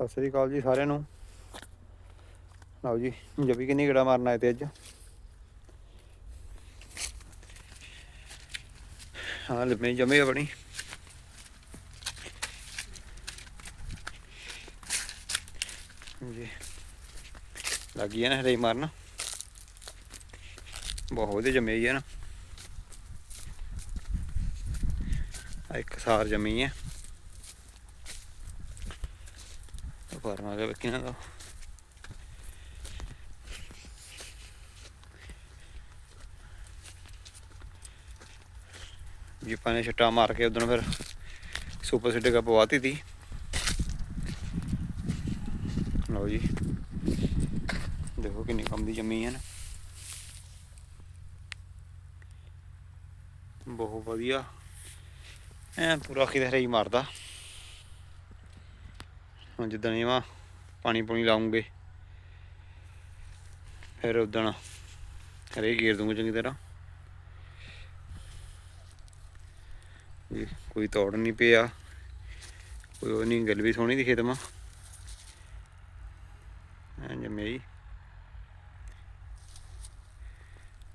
ਸਤਿ ਸ੍ਰੀ ਅਕਾਲ ਜੀ ਸਾਰਿਆਂ ਨੂੰ। ਲਓ ਜੀ, ਜੱਬੀ ਕਿੰਨੀ ਗੜਾ ਮਾਰਨ ਆਏ ਤੇ ਅੱਜ। ਹਾਂ ਲੰਮੇ ਜਮੇ ਆਪਣੀ। ਜੀ। ਲੱਗੀ ਹੈ ਨਾ ਹਰੇ ਮਾਰਨ। ਬਹੁਤ ਵਧੀਆ ਜੰਮੇ ਹੀ ਹੈ ਨਾ। ਇੱਕ ਸਾਰ ਜੰਮੀ ਹੈ ਫਾਰਮ ਆ ਗਿਆ ਬੱਕੀਆਂ ਦਾ ਜੀ ਛੱਟਾ ਮਾਰ ਕੇ ਉਦੋਂ ਫਿਰ ਸੁਪਰ ਸੀਡਰ ਕਾ ਪਵਾਤੀ ਤੀ। ਲਓ ਜੀ। ਦੇਖੋ ਕਿੰਨੀ ਕੰਮ ਦੀ ਜੰਮੀ ਹੈ ਨਾ। ਬਹੁਤ ਵਧੀਆ। ਐ ਪੂਰਾ ਕਿਤੇ ਹਰੀ ਮਾਰਦਾ। ਹੁਣ ਜਿੱਦਣ ਇਹ ਪਾਣੀ ਪੂਣੀ ਲਾਉਂਗੇ, ਫਿਰ ਉਦਣ ਹਰੇ ਗੇਰ ਦੂੰਗਾ ਚੰਗੀ ਤਰ੍ਹਾਂ। ਜੀ ਕੋਈ ਤੋੜ ਨਹੀਂ ਪਿਆ, ਕੋਈ ਉਹ ਨਹੀਂ ਗੱਲ ਵੀ ਸੋਹਣੀ ਦੀ ਤਮਾ ਐਂ ਜਮੇ ਹੀ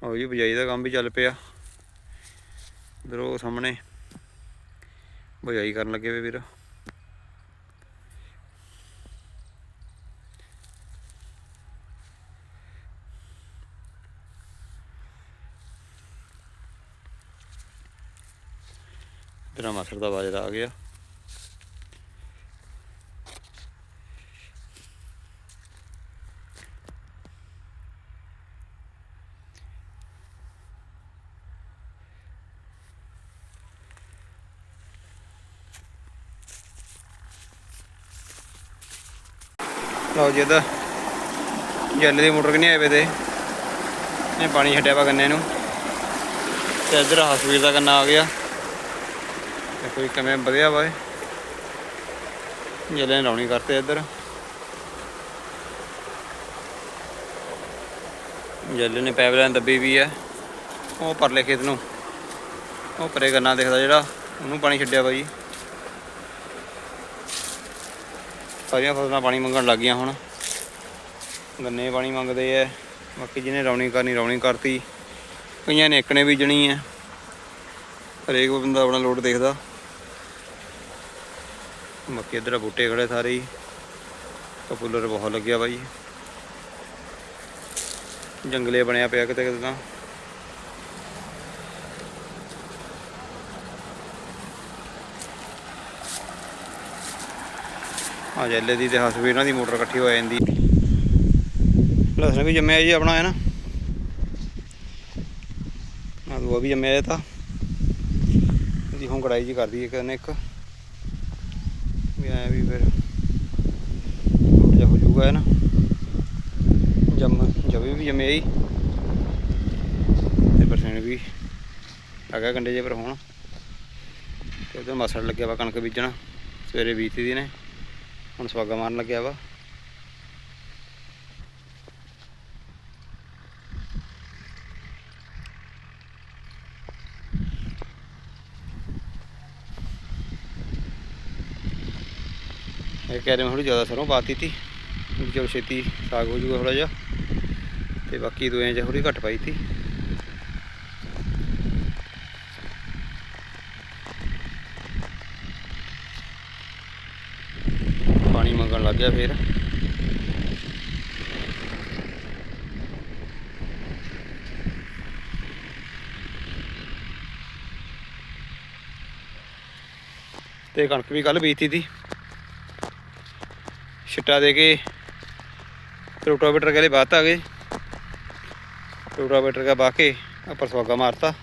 ਉਹ ਜੀ ਬਜਾਈ ਦਾ ਕੰਮ ਵੀ ਚੱਲ ਪਿਆ। ਇਧਰ ਉਹ ਸਾਹਮਣੇ ਬਜਾਈ ਕਰਨ ਲੱਗੇ ਵੇ ਵੀਰ ਤੇਰਾ ਮਾਸਰ ਦਾ ਬਾਜਰਾ ਆ ਗਿਆ। ਲਓ ਜੀ, ਇਹਦਾ ਜੱਲ ਦੀ ਮੋਟਰ ਕਿੰਨੀ ਆਏ ਵੇ ਤੇ। ਇਹ ਪਾਣੀ ਛੱਡਿਆ ਵਾ ਗੰਨੇ ਨੂੰ। ਤੇ ਇਧਰ ਹਸਵੀਰ ਦਾ ਗੰਨਾ ਆ ਗਿਆ। ਕੋਈ ਕਿਵੇਂ ਵਧਿਆ ਵਾ ਇਹ? ਜੱਲੇ ਨੇ ਲਾਉਣੀ ਕਰਤੇ ਇੱਧਰ। ਜਲੇ ਨੇ ਪਾਈਪਲਾਈਨ ਦੱਬੀ ਵੀ ਹੈ। ਉਹ ਪਰਲੇ ਖੇਤ ਨੂੰ। ਉਹ ਪਰੇ ਗੰਨਾ ਦਿਖਦਾ ਜਿਹੜਾ, ਉਹਨੂੰ ਪਾਣੀ ਛੱਡਿਆ ਵਾ ਜੀ ਸਾਰੀਆਂ ਫਸਲਾਂ ਪਾਣੀ ਮੰਗਣ ਲੱਗ ਗਈਆਂ ਹੁਣ। ਗੰਨੇ ਪਾਣੀ ਮੰਗਦੇ ਐ ਬਾਕੀ ਜਿਹਨੇ ਰੌਣੀ ਕਰਨੀ, ਰੌਣੀ ਕਰਤੀ। ਕਈਆਂ ਨੇ ਇੱਕ ਨੇ ਬੀਜਣੀ ਐ ਹਰੇਕ ਬੰਦਾ ਆਪਣਾ ਲੋਡ ਦੇਖਦਾ। ਮੱਕੀ ਇਧਰ ਬੂਟੇ ਖੜੇ ਸਾਰੇ ਹੀ। ਪਪੂਲਰ ਬਹੁਤ ਲੱਗਿਆ ਬਾਈ। ਜੰਗਲੇ ਬਣਿਆ ਪਿਆ ਕਿਤੇ ਕਿਤੇ ਤਾਂ। ਆ ਜੈਲੇ ਦੀ ਤੇ ਇਹਨਾਂ ਦੀ ਮੋਟਰ ਇਕੱਠੀ ਹੋ ਜਾਂਦੀ। ਲਸਣ ਵੀ ਜੰਮਿਆ ਜੀ ਆਪਣਾ ਹੈ ਨਾ। ਆ ਦੂਆ ਵੀ ਜੰਮਿਆ ਇਹ ਤਾਂ। ਇਹਦੀ ਹੁਣ ਕੜਾਈ ਜੀ ਕਰਦੀ ਇੱਕ ਨੇ ਇੱਕ। ਵੀ ਫਿਰ ਥੋੜਾ ਹੋ ਜਾਊਗਾ ਨਾ? ਜੰਮ ਜਵੇ ਵੀ ਜੰਮਿਆ ਹੀ ਤੇ ਪਰਸੈਂਟ ਵੀ ਆ ਕੰਡੇ ਜੇ ਪਰ ਹੁਣ। ਤੇ ਉਧਰ ਮਸੜ ਲੱਗਿਆ ਵਾ ਕਣਕ ਬੀਜਣਾ। ਸਵੇਰੇ ਬੀਜਤੀ ਦੀ ਨੇ। ਹੁਣ ਸਵਾਗਾ ਮਾਰਨ ਲੱਗਿਆ ਵਾ। ਇਹ ਕਹਿ ਥੋੜੀ ਜ਼ਿਆਦਾ ਸਰੋਂ ਪਾਤੀ ਤੀ। ਵੀ ਚਲੋ ਛੇਤੀ ਸਾਗ ਹੋ ਜੂਗਾ ਥੋੜਾ ਜਿਹਾ। ਤੇ ਬਾਕੀ ਦੋਆਂ ਚ ਥੋੜੀ ਘੱਟ ਪਾਈ ਤੀ। ਪਾਣੀ ਮੰਗਣ ਲੱਗ ਗਿਆ ਫੇਰ। ਤੇ ਕਣਕ ਵੀ ਕੱਲ ਬੀਜਤੀ ਤੀ। ਛਿੱਟਾ ਦੇ ਕੇ ਰੋਟਾਵੇਟਰ ਕਹਿੰਦੇ ਬਾਤ ਆ ਗਏ। ਰੋਟਾਵੇਟਰ ਕਾ ਬਾ ਕੇ ਉੱਪਰ ਸਵਾਗਾ ਮਾਰਤਾ।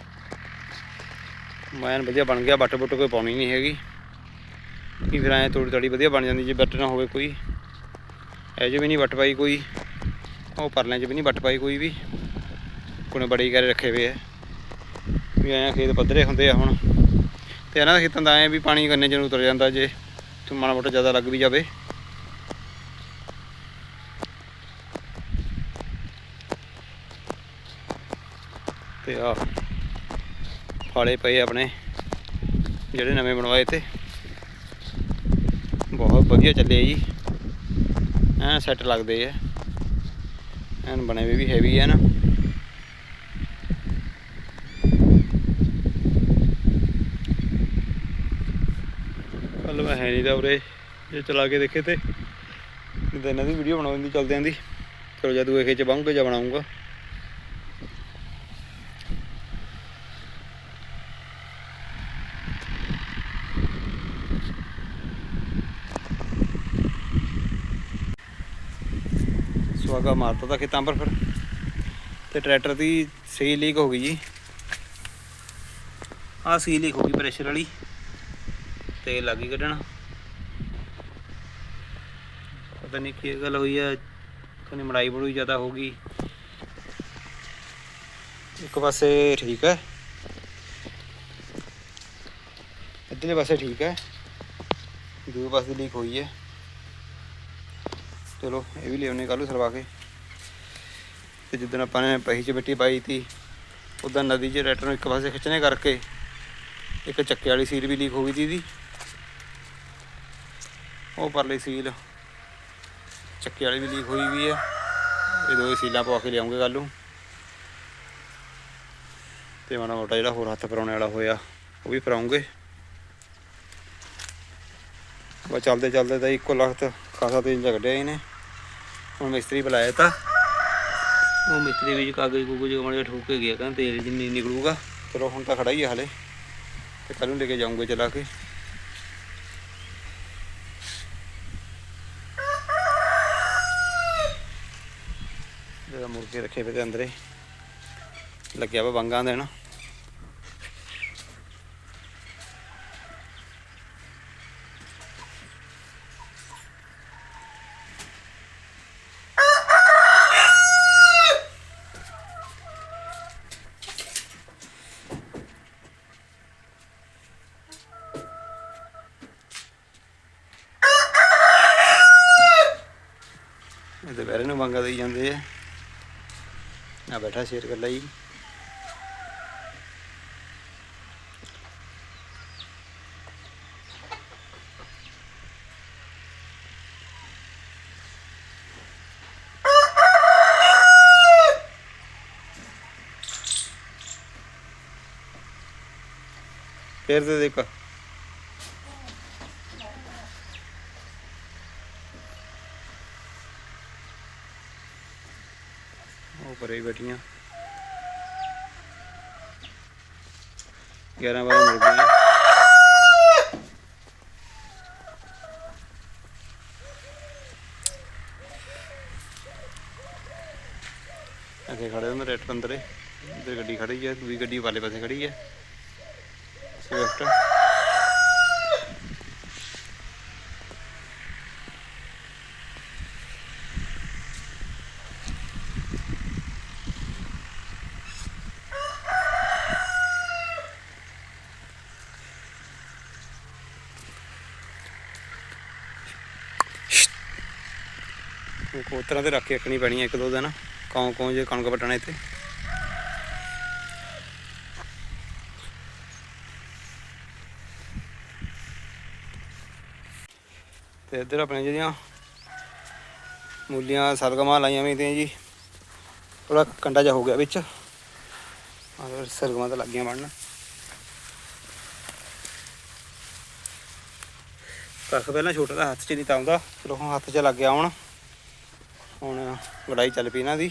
ਮੈਨ ਵਧੀਆ ਬਣ ਗਿਆ ਬੱਟ ਬੁੱਟ ਕੋਈ ਪਾਉਣੀ ਨਹੀਂ ਹੈਗੀ। ਕੀ ਫਿਰ ਐ ਥੋੜੀ ਥੋੜੀ ਵਧੀਆ ਬਣ ਜਾਂਦੀ, ਜੇ ਬੱਟ ਨਾ ਹੋਵੇ ਕੋਈ। ਇਹ 'ਚ ਵੀ ਨਹੀਂ ਵੱਟ ਪਾਈ ਕੋਈ। ਉਹ ਪਰਲਿਆਂ 'ਚ ਵੀ ਨਹੀਂ ਵੱਟ ਪਾਈ ਕੋਈ ਵੀ। ਕੋਨੇ ਬੜੇ ਹੀ ਕਰੇ ਰੱਖੇ ਹੋਏ ਆ। ਵੀ ਐਂ ਖੇਤ ਪੱਧਰੇ ਹੁੰਦੇ ਆ ਹੁਣ। ਤੇ ਇਹਨਾਂ ਦੇ ਖੇਤਾਂ ਦਾ ਐ ਵੀ ਪਾਣੀ ਕੰਨੇ ਚ ਨੂੰ ਉਤਰ ਜਾਂਦਾ ਜੇ। ਤੇ ਮਾੜਾ ਮੋਟਾ ਜ਼ਿਆਦਾ ਲੱਗ ਵੀ ਜਾਵੇ। ਤੇ ਆ ਫਾਲੇ ਪਏ ਆਪਣੇ, ਜਿਹੜੇ ਨਵੇਂ ਬਣਵਾਏ ਤੇ। ਬਹੁਤ ਵਧੀਆ ਚੱਲੇ ਜੀ। ਐਨ ਸੈੱਟ ਲੱਗਦੇ ਆ। ਐਨ ਬਣੇ ਹੋਏ ਵੀ ਹੈਵੀ ਹੈ ਨਾ। ਕੱਲ ਮੈਂ ਹੈ ਨਹੀਂ ਤਾਂ ਉਰੇ, ਜੇ ਚਲਾ ਕੇ ਦੇਖੇ ਤੇ। ਨਹੀਂ ਤਾਂ ਦੀ ਵੀਡੀਓ ਬਣਾ ਦਿੰਦੀ ਚਲਦਿਆਂ ਦੀ। ਚਲੋ ਜਦ ਵੇਖੇ ਚ ਬਾਹੂਗਾ ਜਾ ਬਣਾਉਂਗਾ। ਸੁਆਗਾ ਮਾਰਤਾ ਤਾਂ ਖੇਤਾਂ ਪਰ ਫਿਰ। ਤੇ ਟਰੈਕਟਰ ਦੀ ਸੀ ਲੀਕ ਹੋ ਗਈ ਜੀ। ਆਹ ਸੀ ਲੀਕ ਹੋ ਗਈ ਪ੍ਰੈਸ਼ਰ ਵਾਲੀ। ਤੇ ਲੱਗ ਗਈ ਕੱਢਣ। ਪਤਾ ਨਹੀਂ ਕੀ ਗੱਲ ਹੋਈ ਆ ਕੋਈ ਮੜਾਈ ਬੜੂਈ ਜ਼ਿਆਦਾ ਹੋ ਗਈ। ਇੱਕ ਪਾਸੇ ਠੀਕ ਹੈ। ਇੱਧਰਲੇ ਪਾਸੇ ਠੀਕ ਹੈ। ਦੂਜੇ ਪਾਸੇ ਲੀਕ ਹੋਈ ਹੈ। ਚਲੋ, ਇਹ ਵੀ ਲਿਆਉਣੇ ਕੱਲ੍ਹ ਨੂੰ ਸਰਵਾ ਕੇ। ਤੇ ਜਿੱਦਣ ਆਪਾਂ ਨੇ ਪਹੀ ਚ ਮਿੱਟੀ ਪਾਈ ਤੀ ਉਦੋਂ ਨਦੀ 'ਚ ਰੈਟਰ ਨੂੰ ਇੱਕ ਪਾਸੇ ਖਿੱਚਣੇ ਕਰਕੇ ਇੱਕ ਚੱਕੇ ਵਾਲੀ ਸੀਲ ਵੀ ਲੀਕ ਹੋ ਗਈ ਸੀ ਇਹਦੀ ਉਹ ਪਰਲੀ ਸੀਲ ਚੱਕੇ ਵਾਲੀ ਵੀ ਲੀਕ ਹੋਈ ਵੀ ਹੈ ਇਹ ਦੋ ਸੀਲਾਂ ਪਵਾ ਕੇ ਲਿਆਉਂਗੇ ਕੱਲ੍ਹ ਨੂੰ। ਤੇ ਮਾੜਾ ਮੋਟਾ ਜਿਹੜਾ ਹੋਰ ਹੱਥ ਪਰਾਉਣੇ ਵਾਲਾ ਹੋਇਆ, ਉਹ ਵੀ ਪਰਾਉਂਗੇ ਬਸ ਚੱਲਦੇ ਚੱਲਦੇ ਤਾਂ ਇੱਕੋ ਲਖਤ ਖਾਸਾ ਤੇਲ ਝਗੜਿਆ ਇਹਨੇ। ਹੁਣ ਮਿਸਤਰੀ ਬੁਲਾਇਆ ਤਾਂ। ਉਹ ਮਿਸਤਰੀ ਵਿੱਚ ਕਾਗਜ਼ ਕੂਗਜ਼ ਮਾੜੇ ਠੋਕ ਕੇ ਗਿਆ ਕਹਿੰਦਾ ਤੇਲ ਜਿੰਨੀ ਨਿਕਲੂਗਾ। ਚਲੋ ਹੁਣ ਤਾਂ ਖੜਾ ਹੀ ਆ ਹਲੇ। ਤੇ ਕੱਲ ਨੂੰ ਲੈ ਕੇ ਜਾਊਂਗੇ ਚਲਾ ਕੇ। ਜਿਹੜਾ ਮੁਰਗੇ ਰੱਖੇ ਪਏ ਤੇ ਅੰਦਰੇ। ਲੱਗਿਆ ਵਾ ਬੰਗਾਂ ਦੇਣ। ਇਹ ਦੁਪਹਿਰੇ ਨੂੰ ਮੰਗਾ ਦੇਈ ਜਾਂਦੇ ਆ। ਆ ਬੈਠਾ ਸ਼ੇਰ ਕਰ ਲਈ ਫੇਰ ਤੇ ਦੇਖ। ਉਹ ਬੈਠੀਆਂ। 11 ਵਜੇ ਮਿਲ ਅੱਗੇ ਖੜੇ ਹੁੰਦੇ ਰੇਟ ਅੰਦਰੇ ਇੱਧਰ ਗੱਡੀ ਖੜੀ ਹੈ ਦੂਜੀ ਗੱਡੀ ਵਾਲੇ ਪਾਸੇ ਖੜੀ ਹੈ ਉਹ ਤੇ ਰੱਖ ਕੇ ਰੱਖਣੀ ਪੈਣੀ ਹੈ ਇੱਕ ਦੋ ਦਿਨ। ਕੌਂ ਕੌਂ ਜੇ ਕਣਕ ਪਟਣਾ ਇੱਥੇ। ਤੇ ਇੱਧਰ ਆਪਣੇ ਜਿਹੜੀਆਂ ਮੂਲੀਆਂ, ਸਰਗਮਾਂ ਲਾਈਆਂ ਵੀ ਤੇ ਜੀ ਥੋੜਾ ਕੰਡਾ ਜਿਹਾ ਹੋ ਗਿਆ ਵਿੱਚ। ਆਹ ਸਰਗਮਾਂ ਤਾਂ ਲੱਗੀਆਂ ਬਣਨ। ਕੱਖ ਪਹਿਲਾਂ ਛੋਟਾ ਦਾ ਹੱਥ 'ਚ ਨਹੀਂ ਤਾਂ ਆਉਂਦਾ ਚਲੋ ਹੁਣ ਹੱਥ 'ਚ ਲੱਗ ਗਿਆ ਹੁਣ। ਹੁਣ ਵੜਾਈ ਚੱਲ ਪਈ ਇਹਨਾਂ ਦੀ।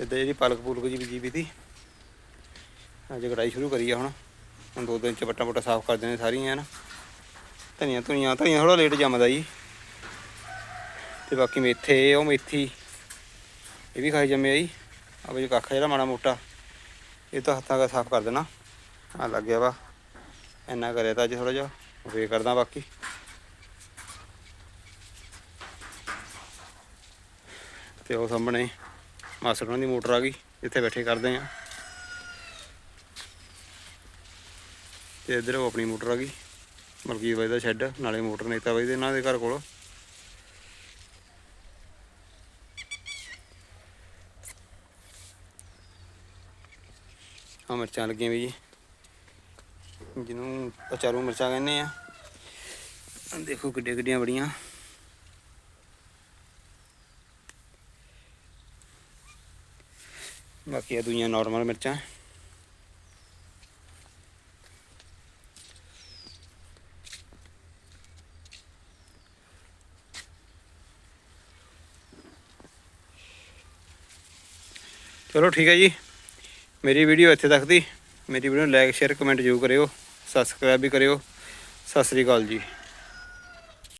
ਇੱਦਾਂ ਜਿਹੜੀ ਪਲਕ ਪੁਲਕ ਜੀ ਬੀਜੀ ਵੀ ਤੀ ਅੱਜ ਕਢਾਈ ਸ਼ੁਰੂ ਕਰੀ ਆ ਹੁਣ। ਹੁਣ ਦੋ ਦਿਨ ਚ ਬੱਟਾ ਬੱਟਾ ਸਾਫ਼ ਕਰ ਦੇਣੇ ਸਾਰੀਆਂ ਨਾ ਧਨੀਆ ਧੁਨੀਆਂ, ਧਨੀਆ ਥੋੜਾ ਲੇਟ ਜੰਮਦਾ ਜੀ। ਤੇ ਬਾਕੀ ਮੇਥੇ, ਉਹ ਮੇਥੀ, ਇਹ ਵੀ ਖਾਈ ਜੰਮਿਆ ਜੀ। ਆ ਵੀ ਕੱਖ ਜਿਹੜਾ ਮਾੜਾ ਮੋਟਾ। ਇਹ ਤਾਂ ਹੱਥਾਂ ਦਾ ਸਾਫ਼ ਕਰ ਦੇਣਾ। ਆ ਲੱਗ ਗਿਆ ਵਾ। ਇੰਨਾ ਕਰਿਆ ਤਾਂ ਅੱਜ ਥੋੜਾ ਜਿਹਾ ਫੇਰ ਕਰਦਾ ਬਾਕੀ। ਤੇ ਉਹ ਸਾਹਮਣੇ ਮਾਸਟਰ ਉਹਨਾਂ ਦੀ ਮੋਟਰ ਆ ਗਈ, ਇੱਥੇ ਬੈਠੇ ਕਰਦੇ ਆ ਤੇ ਇੱਧਰ ਉਹ ਆਪਣੀ ਮੋਟਰ ਆ ਗਈ, ਮਲਕੀ ਬਾਈ ਦਾ ਸ਼ੈੱਡ, ਨਾਲੇ ਮੋਟਰ ਨੇਤਾ ਬਾਈ ਦੇ ਇਹਨਾਂ ਦੇ ਘਰ ਕੋਲ। ਆ ਮਿਰਚਾਂ ਲੱਗੀਆਂ ਵੀ ਜੀ, ਜਿਹਨੂੰ ਅਚਾਰੂ ਮਿਰਚਾਂ ਕਹਿੰਦੇ ਆ ਦੇਖੋ ਕਿੱਡੇ ਕਿੱਡੀਆਂ ਬੜੀਆਂ। ਬਾਕੀ ਇਹ ਦੂਈਆਂ ਨਾਰਮਲ ਮਿਰਚਾਂ ਚਲੋ ਠੀਕ ਹੈ ਜੀ। ਮੇਰੀ ਵੀਡੀਓ ਇੱਥੇ ਤੱਕ ਦੀ। ਮੇਰੀ ਵੀਡੀਓ ਨੂੰ ਲਾਈਕ ਸ਼ੇਅਰ ਕਮੈਂਟ ਜ਼ਰੂਰ ਕਰਿਓ। ਸਬਸਕ੍ਰਾਈਬ ਵੀ ਕਰਿਓ। ਸਤਿ ਸ੍ਰੀ ਅਕਾਲ ਜੀ।